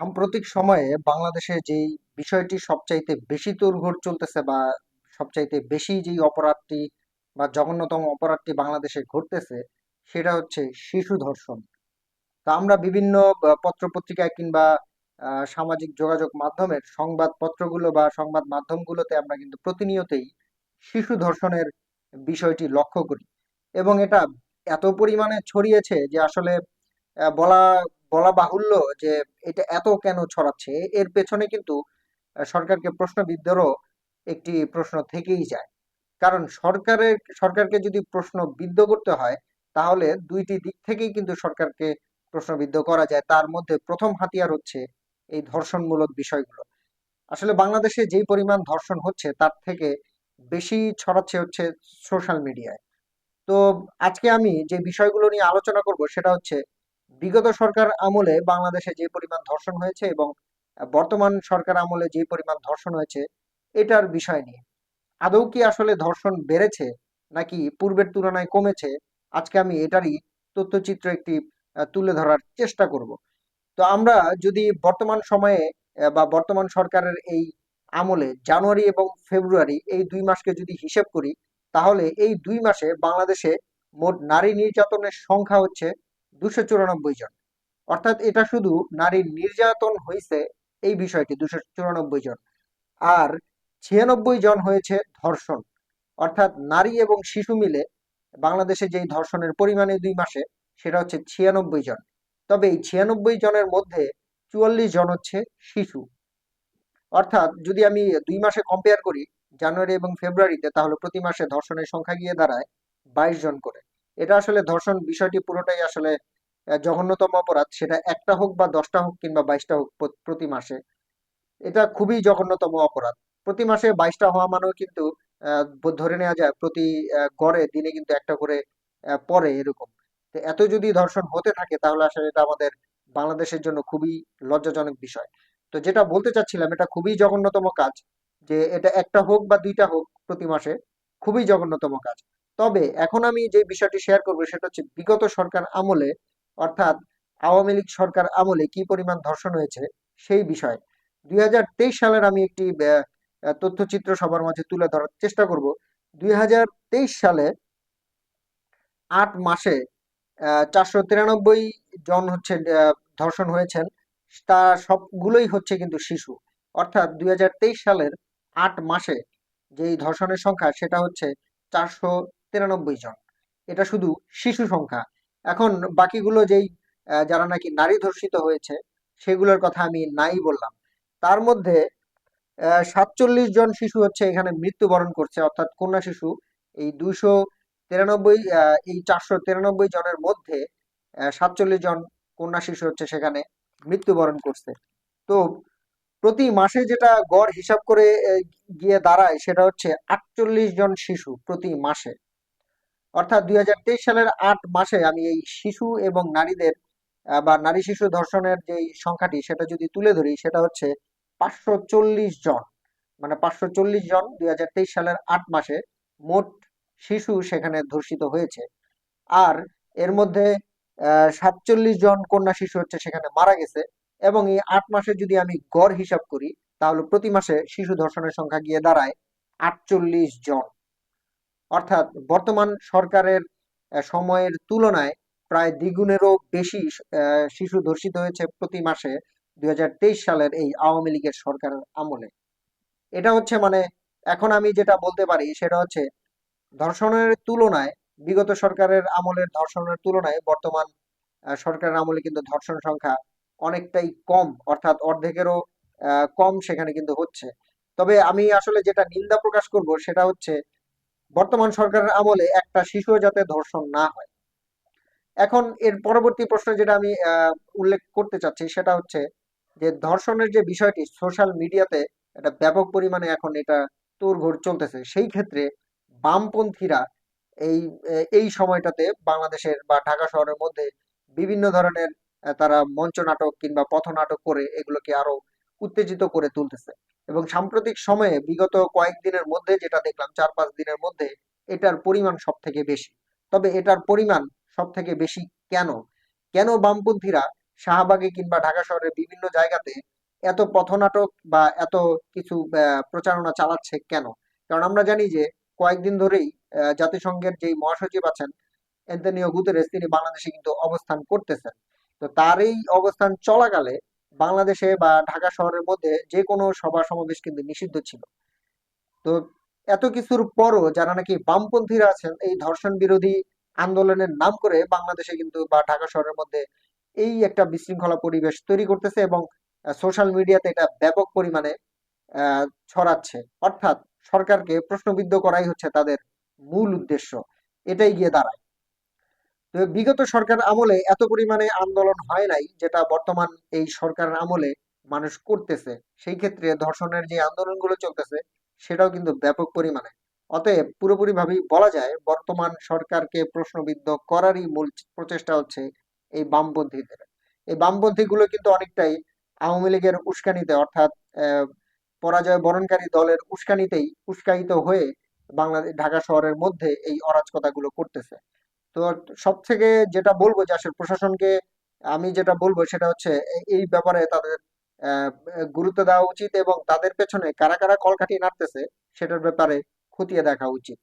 সাম্প্রতিক সময়ে বাংলাদেশে যেই বিষয়টি সবচাইতে বেশি তোড়জোড় চলতেছে বা সবচাইতে বেশি যেই অপরাধটি বা জঘন্যতম অপরাধটি বাংলাদেশে ঘটতেছে, সেটা হচ্ছে শিশু ধর্ষণ। তা আমরা বিভিন্ন পত্রপত্রিকায় কিংবা সামাজিক যোগাযোগ মাধ্যমের সংবাদপত্রগুলো বা সংবাদ মাধ্যমগুলোতে আমরা কিন্তু প্রতিনিয়তই শিশু ধর্ষণের বিষয়টি লক্ষ্য করি। এবং এটা এত পরিমাণে ছড়িয়েছে যে আসলে বলা বলা বাহুল্য যে এটা এত কেন ছড়াচ্ছে? এর পেছনে কিন্তু সরকারকে প্রশ্নবিদ্ধেরও একটি প্রশ্ন থেকেই যায়। কারণ সরকারের, সরকারকে যদি প্রশ্নবিদ্ধ করতে হয়, তাহলে দুইটি দিক থেকেই কিন্তু সরকারকে প্রশ্নবিদ্ধ করা যায়। তার মধ্যে প্রথম হাতিয়ার হচ্ছে এই ধর্ষণমূলক বিষয়গুলো। আসলে বাংলাদেশে যেই পরিমাণ ধর্ষণ হচ্ছে, তার থেকে বেশি ছড়াচ্ছে হচ্ছে সোশ্যাল মিডিয়ায়। তো আজকে আমি যে বিষয়গুলো নিয়ে আলোচনা করব, সেটা হচ্ছে বিগত সরকার আমলে বাংলাদেশে যে পরিমাণ ধর্ষণ হয়েছে এবং বর্তমান সরকার আমলে যে পরিমাণ ধর্ষণ হয়েছে, এটার বিষয় নিয়ে। আদৌ কি আসলে ধর্ষণ বেড়েছে নাকি পূর্বের তুলনায় কমেছে? আজকে আমি এটারই তথ্যচিত্র একটি তুলে ধরার চেষ্টা করব। তো আমরা যদি বর্তমান সময়ে বা বর্তমান সরকারের এই আমলে জানুয়ারি এবং ফেব্রুয়ারি এই দুই মাসকে যদি হিসেব করি, তাহলে এই দুই মাসে বাংলাদেশে মোট নারী নির্যাতনের সংখ্যা হচ্ছে দুশো চুরানব্বই জন। অর্থাৎ এটা শুধু নারী নির্যাতন হয়েছে এই বিষয়টি, দুশো চুরানব্বই জন। আর ছিয়ানব্বই জন হয়েছে ধর্ষণ। অর্থাৎ নারী এবং শিশু মিলে বাংলাদেশে যেই ধর্ষণের পরিমাণে দুই মাসে, সেটা হচ্ছে ছিয়ানব্বই জন। তবে এই ছিয়ানব্বই জনের মধ্যে চুয়াল্লিশ জন হচ্ছে শিশু। অর্থাৎ যদি আমি দুই মাসে কম্পেয়ার করি, জানুয়ারি এবং ফেব্রুয়ারিতে, তাহলে প্রতি মাসে ধর্ষণের সংখ্যা গিয়ে দাঁড়ায় বাইশ জন করে। এটা আসলে ধর্ষণ বিষয়টি পুরোটাই আসলে জঘন্যতম অপরাধ। সেটা একটা হোক বা দশটা হোক কিংবা বাইশটা হোক প্র- প্রতি মাসে। এটা খুবই জঘন্যতম অপরাধ। প্রতি মাসে বাইশটা হওয়া মানেও কিন্তু ধরে নেওয়া যায় প্রতি গড়ে দিনে কিন্তু একটা করে পড়ে এরকম। তো এত যদি ধর্ষণ হতে থাকে তাহলে আসলে এটা আমাদের বাংলাদেশের জন্য খুবই লজ্জাজনক বিষয়। তো যেটা বলতে চাচ্ছিলাম, এটা খুবই জঘন্যতম কাজ যে এটা একটা হোক বা দুইটা হোক প্রতি মাসে, খুবই জঘন্যতম কাজ। তবে এখন আমি যে বিষয়টি শেয়ার করব সেটা হচ্ছে বিগত সরকার আমলে, অর্থাৎ আওয়ামী লীগ সরকার আমলে কি পরিমাণ ধর্ষণ হয়েছে সেই বিষয়ে। দুই হাজার তেইশ সালের আমি একটি তথ্যচিত্র সবার মাঝে তুলে ধরার চেষ্টা করব। দুই হাজার তেইশ সালে আট মাসে চারশো তিরানব্বই জন হচ্ছে ধর্ষণ হয়েছেন। তা সবগুলোই হচ্ছে কিন্তু শিশু। অর্থাৎ দুই হাজার তেইশ সালের আট মাসে যেই ধর্ষণের সংখ্যা সেটা হচ্ছে চারশো তিরানব্বই জন। এটা শুধু শিশু সংখ্যা। এখন বাকিগুলো যেই যারা নাকি নারী ধর্ষিত হয়েছে, সেগুলোর কথা আমি নাই বললাম। তার মধ্যে সাতচল্লিশ জন শিশু হচ্ছে এখানে মৃত্যুবরণ করছে, অর্থাৎ কন্যা শিশু। এই দুইশো তিরানব্বই এই চারশো তিরানব্বই জনের মধ্যে সাতচল্লিশ জন কন্যা শিশু হচ্ছে সেখানে মৃত্যুবরণ করছে। তো প্রতি মাসে যেটা গড় হিসাব করে গিয়ে দাঁড়ায়, সেটা হচ্ছে আটচল্লিশ জন শিশু প্রতি মাসে। অর্থাৎ দুই হাজার তেইশ সালের আট মাসে আমি এই শিশু এবং নারীদের বা নারী শিশু ধর্ষণের যে সংখ্যাটি সেটা যদি তুলে ধরি, সেটা হচ্ছে পাঁচশো চল্লিশ জন। মানে পাঁচশো চল্লিশ জন দুই হাজার তেইশ সালের আট মাসে মোট শিশু সেখানে ধর্ষিত হয়েছে। আর এর মধ্যে সাতচল্লিশ জন কন্যা শিশু হচ্ছে সেখানে মারা গেছে। এবং এই আট মাসে যদি আমি গড় হিসাব করি, তাহলে প্রতি মাসে শিশু ধর্ষণের সংখ্যা গিয়ে দাঁড়ায় আটচল্লিশ জন। অর্থাৎ বর্তমান সরকারের সময়ের তুলনায় প্রায় দ্বিগুণেরও বেশি শিশু ধর্ষিত হয়েছে প্রতি মাসে দুই সালের এই আওয়ামী লীগের সরকারের আমলে। এটা হচ্ছে মানে এখন আমি যেটা বলতে পারি সেটা হচ্ছে ধর্ষণের তুলনায়, বিগত সরকারের আমলের ধর্ষণের তুলনায় বর্তমান সরকারের আমলে কিন্তু ধর্ষণ সংখ্যা অনেকটাই কম, অর্থাৎ অর্ধেকেরও কম সেখানে কিন্তু হচ্ছে। তবে আমি আসলে যেটা নিন্দা প্রকাশ করব সেটা হচ্ছে বর্তমান সরকারের আমলে একটা শিশু যাতে ধর্ষণ না হয়। এখন এর পরবর্তী প্রশ্ন যেটা আমি উল্লেখ করতে চাচ্ছি সেটা হচ্ছে যে ধর্ষণের যে বিষয়টি সোশ্যাল মিডিয়াতে এটা ব্যাপক পরিমাণে এখন এটা তোড়জোড় চলতেছে, সেই ক্ষেত্রে বামপন্থীরা এই এই সময়টাতে বাংলাদেশের বা ঢাকা শহরের মধ্যে বিভিন্ন ধরনের তারা মঞ্চ নাটক কিংবা পথনাটক করে এগুলোকে আরও উত্তেজিত করে তুলতেছে। এবং সাম্প্রতিক সময়ে বিগত কয়েকদিনের মধ্যে যেটা দেখলাম, চার পাঁচ দিনের মধ্যে এটার পরিমাণ সব থেকে বেশি। তবে এটার পরিমাণ সব থেকে বেশি কেন? কেন বামপন্থীরা শাহবাগে কিংবা ঢাকা শহরের বিভিন্ন জায়গাতে এত পথনাটক বা এত কিছু প্রচারণা চালাচ্ছে কেন? কারণ আমরা জানি যে কয়েকদিন ধরেই জাতিসংঘের যেই মহাসচিব আছেন অ্যান্তনিও গুতেরেস, তিনি বাংলাদেশে কিন্তু অবস্থান করতেছেন। তো তার এই অবস্থান চলাকালে বাংলাদেশে বা ঢাকা শহরের মধ্যে যে কোনো সভা সমাবেশ কিন্তু নিষিদ্ধ ছিল। তো এত কিছুর পরও যারা নাকি বামপন্থীরা আছেন, এই ধর্ষণ বিরোধী আন্দোলনের নাম করে বাংলাদেশে কিন্তু বা ঢাকা শহরের মধ্যে এই একটা বিশৃঙ্খলা পরিবেশ তৈরি করতেছে এবং সোশ্যাল মিডিয়াতে এটা ব্যাপক পরিমাণে ছড়াচ্ছে। অর্থাৎ সরকারকে প্রশ্নবিদ্ধ করাই হচ্ছে তাদের মূল উদ্দেশ্য। এটাই গিয়ে দাঁড়ায়। বিগত সরকার আমলে এত পরিমাণে আন্দোলন হয় নাই, যেটা বর্তমান এই সরকারের আমলে মানুষ করতেছে। সেই ক্ষেত্রে ধর্ষণের যে আন্দোলনগুলো চলতেছে, সেটাও কিন্তু ব্যাপক পরিমাণে। অতএব পুরোপুরি ভাবেই বলা যায়, বর্তমান সরকারকে প্রশ্নবিদ্ধ করারই মূল প্রচেষ্টা হচ্ছে এই বামপন্থীদের। এই বামপন্থী গুলো কিন্তু অনেকটাই আওয়ামী লীগের উস্কানিতে, অর্থাৎ পরাজয় বরণকারী দলের উস্কানিতেই উস্কায়িত হয়ে বাংলাদেশ ঢাকা শহরের মধ্যে এই অরাজকতাগুলো করতেছে। তো সব থেকে যেটা বলব যে আসলে প্রশাসনকে আমি যেটা বলব সেটা হচ্ছে এই ব্যাপারে তাদের গুরুত্ব দেওয়া উচিত এবং তাদের পেছনে কারা কারা কলকাঠি নাড়তেছে সেটার ব্যাপারে খতিয়ে দেখা উচিত।